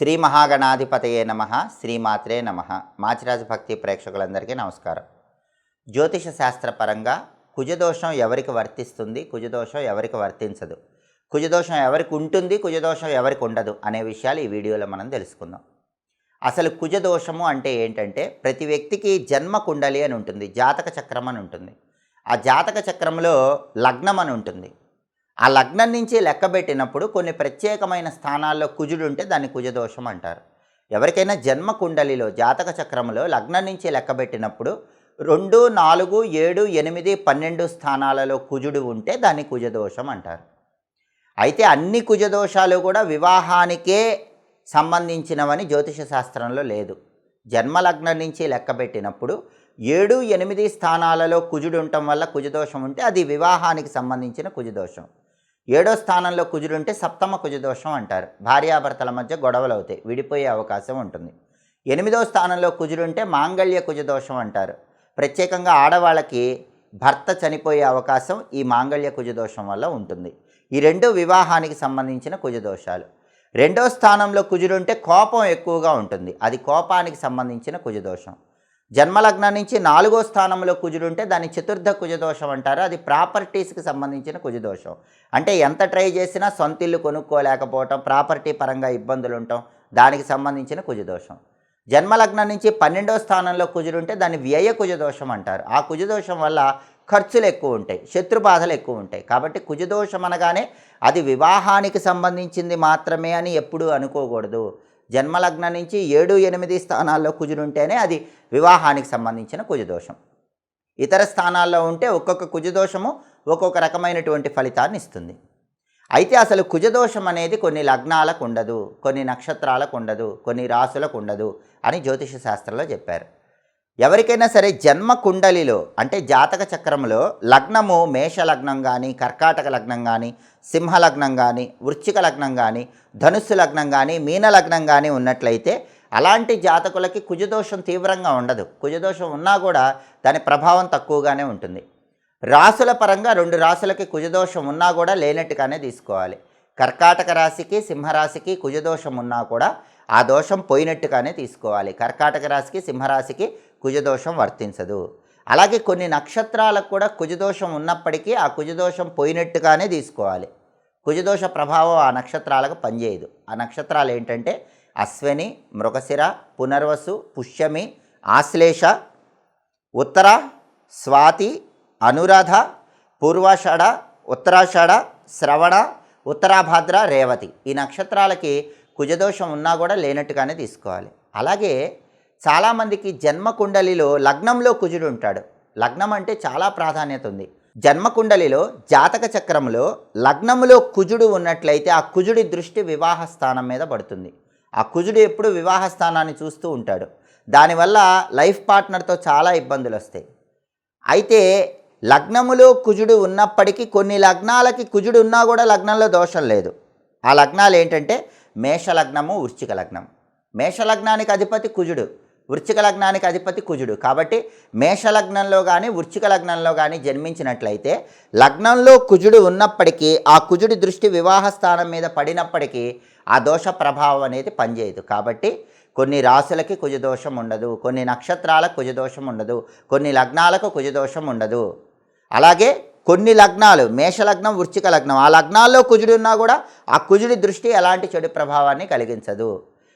శ్రీ మహాగణాధిపతయే నమ శ్రీమాత్రే నమ. మాచిరాజు భక్తి ప్రేక్షకులందరికీ నమస్కారం. జ్యోతిష శాస్త్రపరంగా కుజదోషం ఎవరికి వర్తిస్తుంది కుజదోషం ఎవరికి వర్తించదు. కుజదోషం ఎవరికి ఉంటుంది కుజదోషం ఎవరికి ఉండదు అనే విషయాలు ఈ వీడియోలో మనం తెలుసుకుందాం. అసలు కుజదోషము అంటే ఏంటంటే ప్రతి వ్యక్తికి జన్మ కుండలి అని ఉంటుంది జాతక చక్రం అని ఉంటుంది. ఆ జాతక చక్రంలో లగ్నం అని ఉంటుంది. ఆ లగ్నం నుంచి లెక్కబెట్టినప్పుడు కొన్ని ప్రత్యేకమైన స్థానాల్లో కుజుడు ఉంటే దాన్ని కుజదోషం అంటారు. ఎవరికైనా జన్మ కుండలిలో జాతక చక్రంలో లగ్నం నుంచి లెక్కబెట్టినప్పుడు రెండు నాలుగు ఏడు ఎనిమిది పన్నెండు స్థానాలలో కుజుడు ఉంటే దాన్ని కుజదోషం అంటారు. అయితే అన్ని కుజదోషాలు కూడా వివాహానికే సంబంధించినవని జ్యోతిష శాస్త్రంలో లేదు. జన్మలగ్నం నుంచి లెక్కబెట్టినప్పుడు ఏడు ఎనిమిది స్థానాలలో కుజుడు ఉండటం వల్ల కుజదోషం ఉంటే అది వివాహానికి సంబంధించిన కుజదోషం. ఏడో స్థానంలో కుజుడుంటే సప్తమ కుజదోషం అంటారు. భార్యాభర్తల మధ్య గొడవలు అవుతాయి విడిపోయే అవకాశం ఉంటుంది. ఎనిమిదో స్థానంలో కుజుడుంటే మాంగళ్య కుజదోషం అంటారు. ప్రత్యేకంగా ఆడవాళ్ళకి భర్త చనిపోయే అవకాశం ఈ మాంగళ్య కుజదోషం వల్ల ఉంటుంది. ఈ రెండు వివాహానికి సంబంధించిన కుజదోషాలు. రెండో స్థానంలో కుజుడుంటే కోపం ఎక్కువగా ఉంటుంది. అది కోపానికి సంబంధించిన కుజదోషం. జన్మలగ్నం నుంచి నాలుగో స్థానంలో కుజుడుంటే దాన్ని చతుర్థ కుజదోషం అంటారు. అది ప్రాపర్టీస్కి సంబంధించిన కుజదోషం. అంటే ఎంత ట్రై చేసినా సొంత ఇల్లు కొనుక్కోలేకపోవటం ప్రాపర్టీ పరంగా ఇబ్బందులు ఉండటం దానికి సంబంధించిన కుజదోషం. జన్మలగ్నం నుంచి పన్నెండో స్థానంలో కుజుడుంటే దాన్ని వ్యయ కుజదోషం అంటారు. ఆ కుజదోషం వల్ల ఖర్చులు ఎక్కువ ఉంటాయి శత్రుబాధలు ఎక్కువ ఉంటాయి కాబట్టి కుజదోషం అనగానే అది వివాహానికి సంబంధించింది మాత్రమే అని ఎప్పుడూ అనుకోకూడదు. జన్మలగ్నం నుంచి ఏడు ఎనిమిది స్థానాల్లో కుజుడుంటేనే అది వివాహానికి సంబంధించిన కుజదోషం. ఇతర స్థానాల్లో ఉంటే ఒక్కొక్క కుజదోషము ఒక్కొక్క రకమైనటువంటి ఫలితాన్ని ఇస్తుంది. అయితే అసలు కుజదోషం అనేది కొన్ని లగ్నాలకు ఉండదు కొన్ని నక్షత్రాలకు ఉండదు కొన్ని రాసులకు ఉండదు అని జ్యోతిష శాస్త్రంలో చెప్పారు. ఎవరికైనా సరే జన్మ కుండలిలో అంటే జాతక చక్రంలో లగ్నము మేష లగ్నం కానీ కర్కాటక లగ్నం కానీ సింహ లగ్నం కానీ వృశ్చిక లగ్నం కానీ ధనుస్సు లగ్నం కానీ మీన లగ్నం కానీ ఉన్నట్లయితే అలాంటి జాతకులకి కుజదోషం తీవ్రంగా ఉండదు. కుజదోషం ఉన్నా కూడా దాని ప్రభావం తక్కువగానే ఉంటుంది. రాసుల పరంగా రెండు రాసులకి కుజదోషం ఉన్నా కూడా లేనట్టుగానే తీసుకోవాలి. కర్కాటక రాశికి సింహరాశికి కుజదోషం ఉన్నా కూడా ఆ దోషం పోయినట్టుగానే తీసుకోవాలి. కర్కాటక రాశికి సింహరాశికి కుజదోషం వర్తించదు. అలాగే కొన్ని నక్షత్రాలకు కూడా కుజదోషం ఉన్నప్పటికీ ఆ కుజదోషం పోయినట్టుగానే తీసుకోవాలి. కుజదోష ప్రభావం ఆ నక్షత్రాలకు పనిచేయదు. ఆ నక్షత్రాలు ఏంటంటే అశ్విని మృగశిర పునర్వసు పుష్యమి ఆశ్లేష ఉత్తర స్వాతి అనురాధ పూర్వాషాఢ ఉత్తరాషాఢ శ్రవణ ఉత్తరాభాద్ర రేవతి. ఈ నక్షత్రాలకి కుజదోషం ఉన్నా కూడా లేనట్టుగానే తీసుకోవాలి. అలాగే చాలామందికి జన్మకుండలిలో లగ్నంలో కుజుడు ఉంటాడు. లగ్నం అంటే చాలా ప్రాధాన్యత ఉంది. జన్మకుండలిలో జాతక చక్రంలో లగ్నంలో కుజుడు ఉన్నట్లయితే ఆ కుజుడి దృష్టి వివాహ స్థానం మీద పడుతుంది. ఆ కుజుడు ఎప్పుడు వివాహ స్థానాన్ని చూస్తూ ఉంటాడు. దానివల్ల లైఫ్ పార్ట్నర్తో చాలా ఇబ్బందులు వస్తాయి. అయితే లగ్నములో కుజుడు ఉన్నప్పటికీ కొన్ని లగ్నాలకి కుజుడు ఉన్నా కూడా లగ్నంలో దోషం లేదు. ఆ లగ్నాలు ఏంటంటే మేషలగ్నము వృశ్చిక లగ్నం. మేషలగ్నానికి అధిపతి కుజుడు. వృశ్చిక లగ్నానికి అధిపతి కుజుడు. కాబట్టి మేషలగ్నంలో కానీ వృశ్చిక లగ్నంలో కానీ జన్మించినట్లయితే లగ్నంలో కుజుడు ఉన్నప్పటికీ ఆ కుజుడి దృష్టి వివాహ స్థానం మీద పడినప్పటికీ ఆ దోష ప్రభావం అనేది పనిచేయదు. కాబట్టి కొన్ని రాశులకి కుజదోషం ఉండదు కొన్ని నక్షత్రాలకు కుజదోషం ఉండదు కొన్ని లగ్నాలకు కుజదోషం ఉండదు. అలాగే కొన్ని లగ్నాలు మేషలగ్నం వృశ్చిక లగ్నం ఆ లగ్నాల్లో కుజుడు ఉన్నా కూడా ఆ కుజుడి దృష్టి ఎలాంటి చెడు ప్రభావాన్ని కలిగించదు.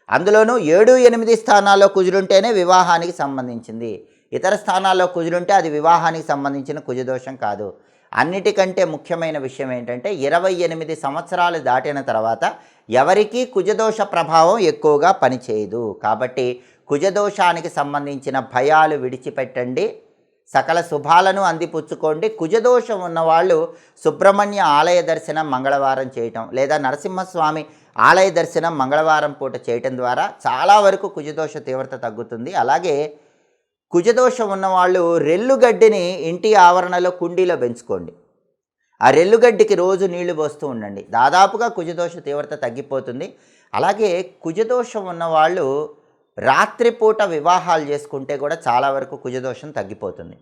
అందులోనూ ఏడు ఎనిమిది స్థానాల్లో కుజులుంటేనే వివాహానికి సంబంధించింది. ఇతర స్థానాల్లో కుజులుంటే అది వివాహానికి సంబంధించిన కుజదోషం కాదు. అన్నిటికంటే ముఖ్యమైన విషయం ఏంటంటే ఇరవై ఎనిమిది సంవత్సరాలు దాటిన తర్వాత ఎవరికీ కుజదోష ప్రభావం ఎక్కువగా పనిచేయదు. కాబట్టి కుజదోషానికి సంబంధించిన భయాలు విడిచిపెట్టండి. సకల శుభాలను అందిపుచ్చుకోండి. కుజదోషం ఉన్నవాళ్ళు సుబ్రహ్మణ్య ఆలయ దర్శనం మంగళవారం చేయటం లేదా నరసింహస్వామి ఆలయ దర్శనం మంగళవారం పూట చేయటం ద్వారా చాలా వరకు కుజదోష తీవ్రత తగ్గుతుంది. అలాగే కుజదోషం ఉన్నవాళ్ళు రెల్లుగడ్డిని ఇంటి ఆవరణలో కుండీలో పెంచుకోండి. ఆ రెల్లుగడ్డికి రోజు నీళ్ళు పోస్తూ ఉండండి. దాదాపుగా కుజదోష తీవ్రత తగ్గిపోతుంది. అలాగే కుజదోషం ఉన్నవాళ్ళు రాత్రిపూట వివాహాలు చేసుకుంటే కూడా చాలా వరకు కుజదోషం తగ్గిపోతుంది.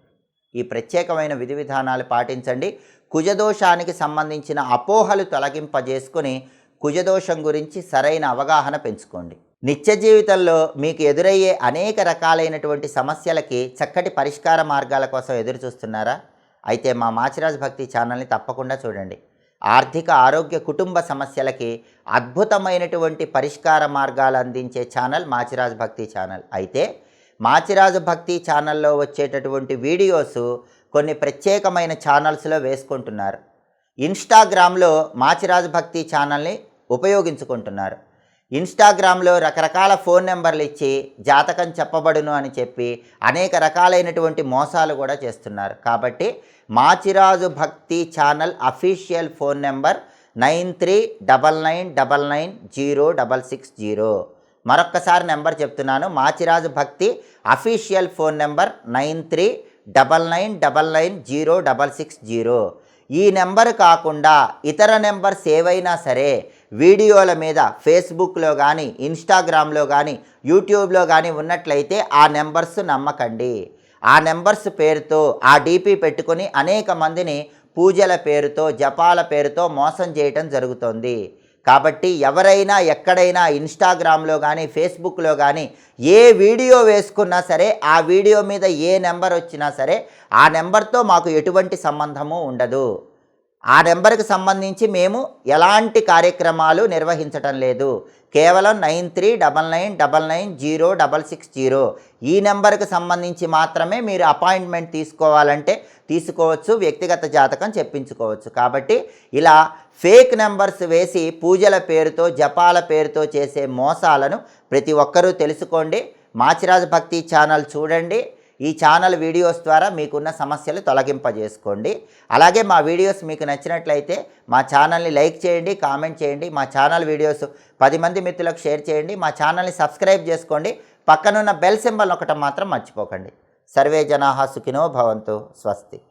ఈ ప్రత్యేకమైన విధి విధానాలు పాటించండి. కుజదోషానికి సంబంధించిన అపోహలు తొలగింపజేసుకొని కుజదోషం గురించి సరైన అవగాహన పెంచుకోండి. నిత్య జీవితంలో మీకు ఎదురయ్యే అనేక రకాలైనటువంటి సమస్యలకి చక్కటి పరిష్కార మార్గాల కోసం ఎదురు చూస్తున్నారా? అయితే మా మాచిరాజ్ భక్తి ఛానల్ని తప్పకుండా చూడండి. ఆర్థిక ఆరోగ్య కుటుంబ సమస్యలకి అద్భుతమైనటువంటి పరిష్కార మార్గాలు అందించే ఛానల్ మాచిరాజ్ భక్తి ఛానల్. అయితే మాచిరాజు భక్తి ఛానల్లో వచ్చేటటువంటి వీడియోస్ కొన్ని ప్రత్యేకమైన ఛానల్స్లో వేసుకుంటున్నారు. ఇన్స్టాగ్రామ్లో మాచిరాజు భక్తి ఛానల్ని ఉపయోగించుకుంటున్నారు. ఇన్స్టాగ్రామ్లో రకరకాల ఫోన్ నెంబర్లు ఇచ్చి జాతకం చెప్పబడును అని చెప్పి అనేక రకాలైనటువంటి మోసాలు కూడా చేస్తున్నారు. కాబట్టి Machiraju Bhakti channel official phone number nine three double nine double nine zero double six zero. మరొక్కసారి నెంబర్ చెప్తున్నాను. Machiraju Bhakti official phone number nine three double nine double nine zero double six zero. ఈ number కాకుండా ఇతర numbers ఏవైనా సరే వీడియోల మీద ఫేస్బుక్లో కానీ ఇన్స్టాగ్రామ్లో కానీ యూట్యూబ్లో కానీ ఉన్నట్లయితే ఆ నెంబర్స్ నమ్మకండి. ఆ నెంబర్స్ పేరుతో ఆ డీపీ పెట్టుకొని అనేక మందిని పూజల పేరుతో జపాల పేరుతో మోసం చేయటం జరుగుతోంది. కాబట్టి ఎవరైనా ఎక్కడైనా ఇన్స్టాగ్రామ్లో కానీ ఫేస్బుక్లో కానీ ఏ వీడియో వేసుకున్నా సరే ఆ వీడియో మీద ఏ నెంబర్ వచ్చినా సరే ఆ నెంబర్తో మాకు ఎటువంటి సంబంధము ఉండదు. ఆ నెంబర్కి సంబంధించి మేము ఎలాంటి కార్యక్రమాలు నిర్వహించటం లేదు. కేవలం nine three double nine double nine zero double six zero ఈ నెంబర్కి సంబంధించి మాత్రమే మీరు అపాయింట్మెంట్ తీసుకోవాలంటే తీసుకోవచ్చు వ్యక్తిగత జాతకం చెప్పించుకోవచ్చు. కాబట్టి ఇలా ఫేక్ నెంబర్స్ వేసి పూజల పేరుతో జపాల పేరుతో చేసే మోసాలను ప్రతి ఒక్కరూ తెలుసుకోండి. మాచిరాజు భక్తి ఛానల్ చూడండి. ఈ ఛానల్ వీడియోస్ ద్వారా మీకున్న సమస్యలు తొలగింపజేసుకోండి. అలాగే మా వీడియోస్ మీకు నచ్చినట్లయితే మా ఛానల్ని లైక్ చేయండి కామెంట్ చేయండి మా ఛానల్ వీడియోస్ పది మంది మిత్రులకు షేర్ చేయండి మా ఛానల్ని సబ్స్క్రైబ్ చేసుకోండి. పక్కనున్న బెల్ సింబల్ ఒకటి మాత్రం మర్చిపోకండి. సర్వే జనాహా సుఖినో భవంతు స్వస్తి.